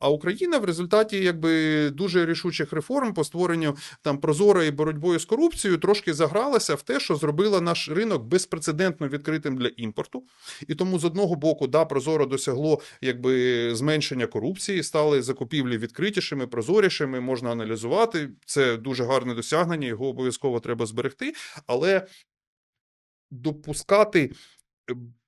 А Україна в результаті якби дуже рішучих реформ по створенню там прозорої боротьбою з корупцією трошки загралася в те, що зробила наш ринок безпрецедентно відкритим для імпорту. І тому з одного боку, да, прозоро досягло якби зменшення корупції, стали закупівлі відкритішими, прозорішими, можна аналізувати. Це дуже гарне досягнення, його обов'язково треба зберегти, але допускати.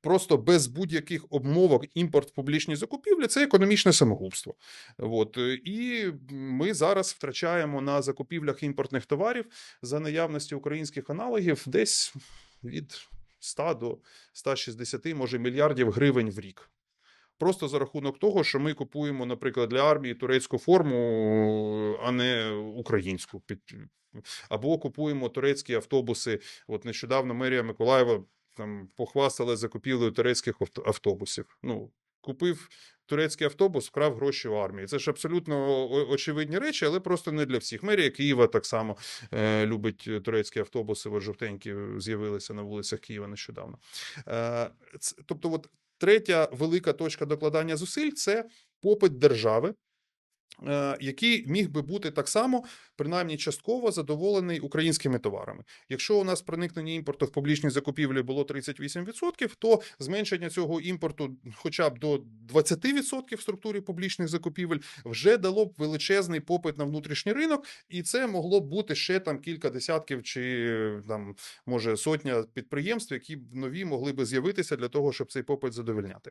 Просто без будь-яких обмовок імпорт в публічні закупівлі це економічне самогубство. От. е, І ми зараз втрачаємо на закупівлях імпортних товарів за наявності українських аналогів десь від 100 до 160, може, мільярдів гривень в рік. Просто за рахунок того, що ми купуємо, наприклад, для армії турецьку форму, а не українську. Або купуємо турецькі автобуси. От нещодавно мерія Миколаєва там похвастала закупівлею турецьких автобусів. Ну, купив турецький автобус, вкрав гроші у армії. Це ж абсолютно очевидні речі, але просто не для всіх. Мерія Києва так само е, любить турецькі автобуси. От жовтенькі з'явилися на вулицях Києва нещодавно. Е, тобто, от третя велика точка докладання зусиль це попит держави. Е, Який міг би бути так само, принаймні частково задоволений українськими товарами. Якщо у нас проникнення імпорту в публічні закупівлі було 38%, то зменшення цього імпорту хоча б до 20% в структурі публічних закупівель вже дало б величезний попит на внутрішній ринок, і це могло б бути ще там кілька десятків чи там може сотня підприємств, які нові могли би з'явитися для того, щоб цей попит задовольняти.